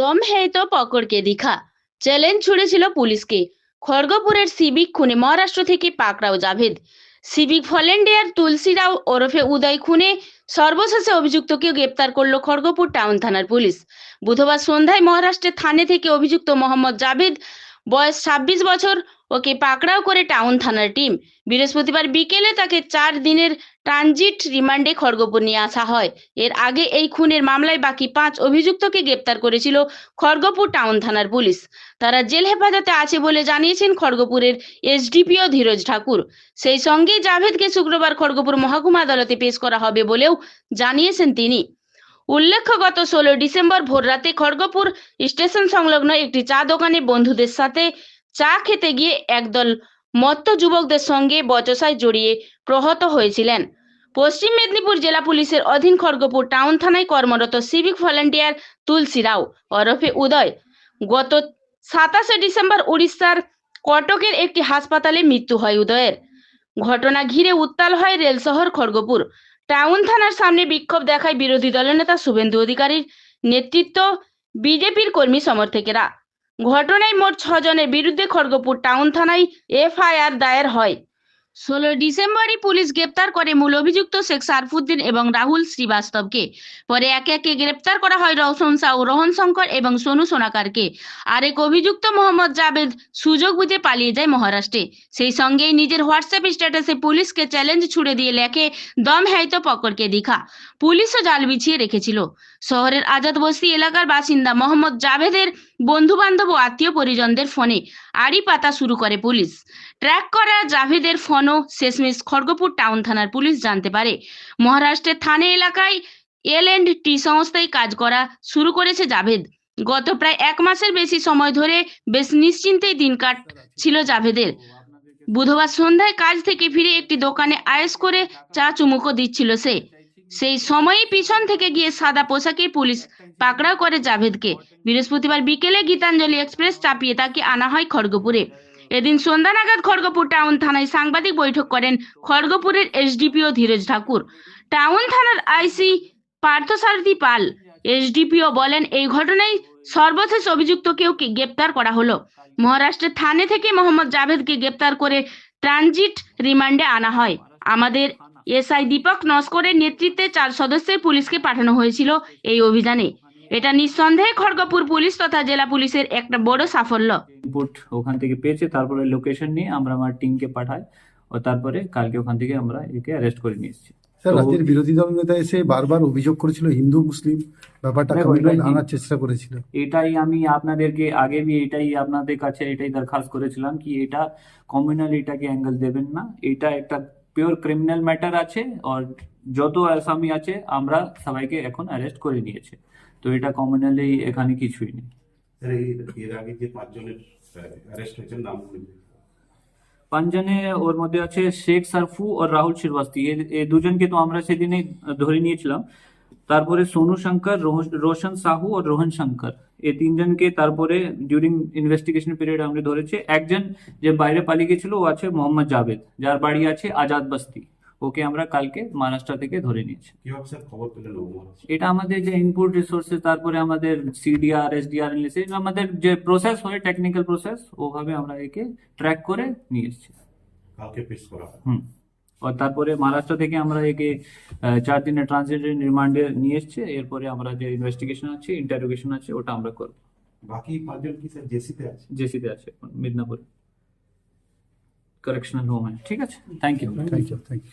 দম হ্যায় তো পকড়কে দিখা। চ্যালেঞ্জ ছুড়েছিল পুলিশকে। খড়গপুরের সিভিক খুনে মহারাষ্ট্র থেকে পাকড়াও জাভেদ। সিভিক ভলেন্টিয়ার তুলসী রাও ওরফে উদয় খুনে সর্বশেষে অভিযুক্তকে গ্রেপ্তার করল খড়গপুর টাউন থানার পুলিশ। বুধবার সন্ধ্যায় মহারাষ্ট্রের থানে থেকে অভিযুক্ত মোহাম্মদ জাভেদ, বয়স ছাব্বিশ বছর ওকে পাকড়াও করে টাউন থানার টিম। বৃহস্পতিবার বিকেলে তাকে চার দিনের ট্রানজিট রিমান্ডে খড়গপুর নিয়ে আসা হয়। এর আগে এই খুনের মামলায় বাকি পাঁচ অভিযুক্তকে গ্রেপ্তার করেছিল খড়গপুর টাউন থানার পুলিশ। তারা জেল হেফাজতে আছে বলে জানিয়েছেন খড়গপুরের এসডিপিও ধীরজ ঠাকুর। সেই সঙ্গে জাভেদকে শুক্রবার খড়গপুর মহকুমা আদালতে পেশ করা হবে বলেও জানিয়েছেন তিনি। উল্লেখ্য, গত ষোলো ডিসেম্বর ভোররাতে খড়গপুর স্টেশন সংলগ্ন একটি চা দোকানে বন্ধুদের সাথে চা খেতে গিয়ে একদল মত্ত যুবকদের সঙ্গে বচসায় জড়িয়ে প্রহত হয়েছিলেন। পশ্চিম মেদিনীপুর জেলা পুলিশের অধীন খড়গপুর টাউন থানায় কর্মরত সিভিক ভলান্টিয়ার তুলসী রাও, ওরফে উদয়। গত সাতাশে ডিসেম্বর উড়িষ্যার কটকের একটি হাসপাতালে মৃত্যু হয় উদয়ের। ঘটনা ঘিরে উত্তাল হয় রেল শহর খড়গপুর। টাউন থানার সামনে বিক্ষোভ দেখায় বিরোধী দলের নেতা শুভেন্দু অধিকারীর নেতৃত্ব বিজেপির কর্মী সমর্থকেরা। ঘটনায় মোট ছজনের বিরুদ্ধে খড়গপুর টাউন থানায় এফআইআর দায়ের হয়। ষোলো ডিসেম্বরই পুলিশ গ্রেপ্তার করে মূল অভিযুক্ত শেখ সারফুদ্দিন এবং রাহুল শ্রীবাস্তবকে। পরে একে একে গ্রেপ্তার করা হয় রওশন সাউ রোহন শঙ্কর এবং সোনু সোনাকারকে। আরেক অভিযুক্ত মোহাম্মদ জাভেদ সুযোগ বুঝে পালিয়ে যায় মহারাষ্ট্রে। সেই সঙ্গেই নিজের হোয়াটসঅ্যাপ স্ট্যাটাসে পুলিশকে চ্যালেঞ্জ ছুড়ে দিয়ে লেখে, দম হ্যায় তো পকড়কে দিখা পুলিশও জাল বিছিয়ে রেখেছিল। শহরের আজাদ বস্তি এলাকার বাসিন্দা মোহাম্মদ জাভেদের বন্ধু বান্ধব ও আত্মীয় পরিজনদের ফোনে আড়ি পাতা শুরু করে পুলিশ। ট্র্যাক করা জাভেদের ফোনও শেষমেশ খড়গপুর টাউন থানার পুলিশ জানতে পারে। মহারাষ্ট্রের থানে এলাকায় এল এন্ড টি সংস্থায় কাজ করা শুরু করেছে জাভেদ। গত প্রায় এক মাসের বেশি সময় ধরে বেশ নিশ্চিন্তেই দিন কাটছিল জাভেদের। বুধবার সন্ধ্যায় কাজ থেকে ফিরে একটি দোকানে আয়েস করে চা চুমুকো দিচ্ছিল সে। সেই সময়ই পিছন থেকে গিয়ে সাদা পোশাকে পুলিশ পাকড়াও করে জাভেদকে। বৃহস্পতিবার বিকেলে গীতাঞ্জলি এক্সপ্রেস চাপিয়ে তাকে আনা হয় খড়গপুরে। এদিন সন্ধ্যা নাগাদ খড়গপুর টাউন থানায় সাংবাদিক বৈঠক করেন খড়গপুরের এসডিপিও ধীরজ ঠাকুর। টাউন থানার আইসি পার্থসারথী পাল, এসডিপিও বলেন, এই ঘটনায় সর্বশেষ অভিযুক্তকেও গ্রেপ্তার করা হলো? মহারাষ্ট্রের থানে থেকে মোহাম্মদ জাভেদকে গ্রেপ্তার করে ট্রানজিট রিমান্ডে আনা হয়। আমাদের এসআই দীপক নস্করের নেতৃত্বে চার সদস্যের পুলিশকে পাঠানো হয়েছিল এই অভিযানে। এটা নিঃসন্দেহে খড়গপুর পুলিশ তথা জেলা পুলিশের একটা বড় সাফল্য। ইনপুট ওখান থেকে পেয়েছে তারপরে লোকেশন নিয়ে আমরা আমার টিমকে পাঠাই ও তারপরে কালকে ওখান থেকে আমরা একে অ্যারেস্ট করে নিয়ে এসেছি। স্যার রাজ্যের বিরোধী দল নেতা এসে বারবার অভিযোগ করেছিল হিন্দু মুসলিম ব্যাপারটা এটা আনার চেষ্টা করেছিল। এটাই আমি আপনাদেরকে আগে বি এটাই আপনাদের কাছে এটাই দরখাস্ত করেছিলাম কি এটা কমিউনাল এটাকে অ্যাঙ্গেল দেবেন না এটা একটা পিওর ক্রিমিনাল ম্যাটার আছে আর যত আসামি আছে আমরা সবাইকে এখন অ্যারেস্ট করে নিয়েছে। তো এটা কমনালি এখানে কিছুই নেই। স্যার এর এর আগে যে পাঁচজনের অ্যারেস্ট হয়েছেন নামগুলো পাঁচজনে ওর মধ্যে আছে শেখ সারফু আর রাহুল শ্রীবাস্তি। এই দুজনকে তো আমরা সেদিনে ধরে নিয়েছিলাম। তারপরে সোনু শঙ্কর রোশন সাহু আর রোহন শঙ্কর। এই তিনজনকে তারপরে ডিউরিং ইনভেস্টিগেশন পিরিয়ড আমরা ধরেছে একজন যে বাইরে পালিয়ে গেছিল ও আছে মোহাম্মদ জাভেদ যার বাড়ি আছে আজাদ বস্তি। ওকে আমরা কালকে মহারাষ্ট্র থেকে ধরে নিয়েছি। ও? এটা আমাদের যে ইনপুট রিসোর্সেস তারপরে আমাদের সিডিআর এসডিআর আমাদের যে প্রসেস হয় টেকনিক্যাল প্রসেস ওভাবে আমরা একে ট্র্যাক করে নিয়ে এসেছি কালকে পেশ করা হুম। আর তারপরে মহারাষ্ট্র থেকে আমরা একে আহ, চার দিনের ট্রানজিট রিমান্ডে নিয়ে এসছে। এরপরে আমরা যে ইনভেস্টিগেশন আছে ইন্টারোগেশন আছে ওটা আমরা করব। বাকি পাঁচজন কি স্যার জেসিতে আছে? জেসিতে আছে মিদনাপুর। কারেকশনাল হোম ঠিক আছে? Thank you thank you thank you